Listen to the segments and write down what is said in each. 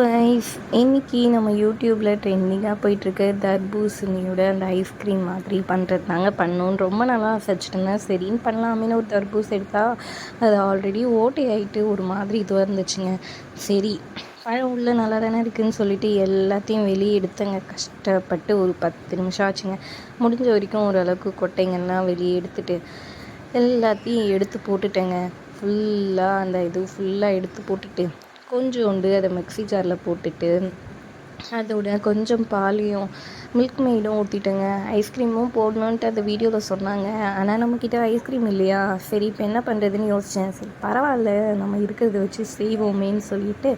Guys இன்னைக்கு நம்ம யூடியூப்பில் ட்ரெண்டிங்காக போயிட்டுருக்க. தர்பூசணியோட அந்த ஐஸ்கிரீம் மாதிரி பண்ணுறது தாங்க பண்ணோன்னு ரொம்ப நல்லா ஆசைச்சிட்டு சரின்னு பண்ணலாமேனு ஒரு தர்பூஸ் எடுத்தால் அது ஆல்ரெடி ஓட்டை ஆகிட்டு ஒரு மாதிரி இதுவாக இருந்துச்சுங்க. சரி பழம் உள்ள நல்லா தானே இருக்குதுன்னு சொல்லிட்டு எல்லாத்தையும் வெளியே எடுத்தேங்க. கஷ்டப்பட்டு ஒரு பத்து நிமிஷம் ஆச்சுங்க. முடிஞ்ச வரைக்கும் ஓரளவுக்கு கொட்டைங்கள்லாம் வெளியே எடுத்துட்டு எல்லாத்தையும் எடுத்து போட்டுட்டேங்க. ஃபுல்லாக அந்த இது ஃபுல்லாக எடுத்து போட்டுட்டு கொஞ்சோண்டு அதை மிக்ஸி ஜாரில் போட்டுட்டு அதோட கொஞ்சம் பாலையும் மில்க் மெய்டும் ஊற்றிட்டேங்க ஐஸ்கிரீமும் போடணுன்ட்டு அந்த வீடியோவில் சொன்னாங்க. ஆனால் நம்மக்கிட்ட ஐஸ்கிரீம் இல்லையா? சரி இப்போ என்ன பண்ணுறதுன்னு யோசித்தேன் சரி பரவாயில்ல. நம்ம இருக்கிறத வச்சு செய்வோமேன்னு சொல்லிட்டு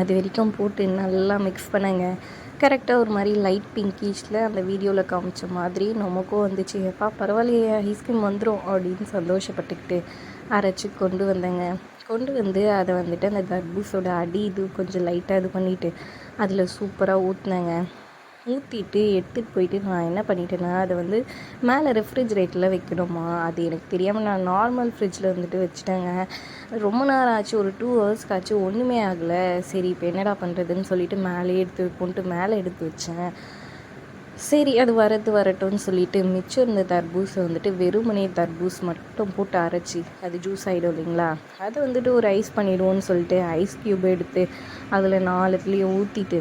அது வரைக்கும் போட்டு நல்லா மிக்ஸ் பண்ணேங்க. கரெக்டாக ஒரு மாதிரி லைட் பிங்கிஷில் அந்த வீடியோவில் காமிச்ச மாதிரி நமக்கும் வந்துச்சு. எப்பா பரவாயில்லையே ஐஸ்கிரீம் வந்துடும் அப்படின்னு சந்தோஷப்பட்டுக்கிட்டு அரைச்சி கொண்டு வந்தேங்க. கொண்டு வந்து அதை வந்துட்டு அந்த தர்பூஸோட அடி இது கொஞ்சம் லைட்டாக இது பண்ணிவிட்டு அதில் சூப்பராக ஊற்றினேங்க ஊற்றிட்டு எடுத்துகிட்டு போயிட்டு நான் என்ன பண்ணிட்டேன்னா அதை வந்து மேலே ரெஃப்ரிஜிரேட்டரில் வைக்கணுமா? அது எனக்கு தெரியாமல் நான் நார்மல் ஃப்ரிட்ஜில் வந்துட்டு வச்சுட்டேங்க. ரொம்ப நேரம் ஆச்சு ஒரு டூ ஹவர்ஸ்க்கு ஆச்சு ஒன்றுமே ஆகலை. சரி இப்போ என்னடா பண்ணுறதுன்னு சொல்லிட்டு மேலே எடுத்து கொண்டு மேலே எடுத்து வச்சேன். சரி அது வரது வரட்டும்னு சொல்லிட்டு மிச்சம் இருந்த தர்பூஸை வந்துட்டு வெறுமனே தர்பூஸ் மட்டும் போட்டு அரைச்சி அது ஜூஸ் ஆகிடும் இல்லைங்களா? அதை வந்துட்டு ஒரு ஐஸ் பண்ணிவிடுவோன்னு சொல்லிட்டு ஐஸ் க்யூப் எடுத்து அதில் நாலுத்துலேயும் ஊற்றிட்டு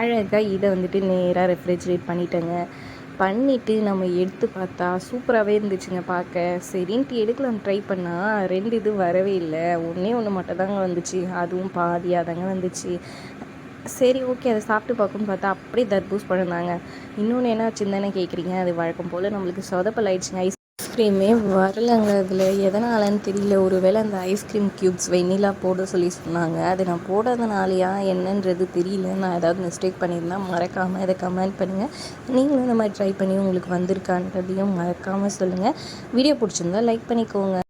அழகாக இதை வந்துட்டு நேராக ரெஃப்ரிஜிரேட் பண்ணிட்டேங்க. பண்ணிவிட்டு நம்ம எடுத்து பார்த்தா சூப்பராகவே இருந்துச்சுங்க பார்க்க. சரின்ட்டு எடுக்கலாம் ட்ரை பண்ணால் ரெண்டு இது வரவே இல்லை. ஒன்றே ஒன்று மட்டும் தாங்க வந்துச்சு. அதுவும் பாதியாக தாங்க வந்துச்சு. சரி ஓகே அதை சாப்பிட்டு பார்க்கணும்னு பார்த்தா அப்படியே தர்பூஸ் பழம் தாங்க. இன்னொன்று என்ன வச்சுருந்தேன்னு கேட்குறீங்க? அது வழக்கம் போல் நம்மளுக்கு சொதப்பல் ஆயிடுச்சுங்க. ஐஸ் ஐஸ்கிரீமே வரலைங்க அதில் எதனாலன்னு தெரியல. ஒரு வேளை அந்த ஐஸ்கிரீம் க்யூப்ஸ் வெண்ணிலா போட சொல்லி சொன்னாங்க. அது நான் போடாதனாலையா என்னன்றது தெரியல. நான் ஏதாவது மிஸ்டேக் பண்ணியிருந்தேன் மறக்காமல் இதை கமெண்ட் பண்ணுங்கள் நீங்களும் இந்த மாதிரி ட்ரை பண்ணி உங்களுக்கு வந்திருக்கான்றதையும் மறக்காமல் சொல்லுங்கள் வீடியோ பிடிச்சிருந்தா லைக் பண்ணிக்கோங்க.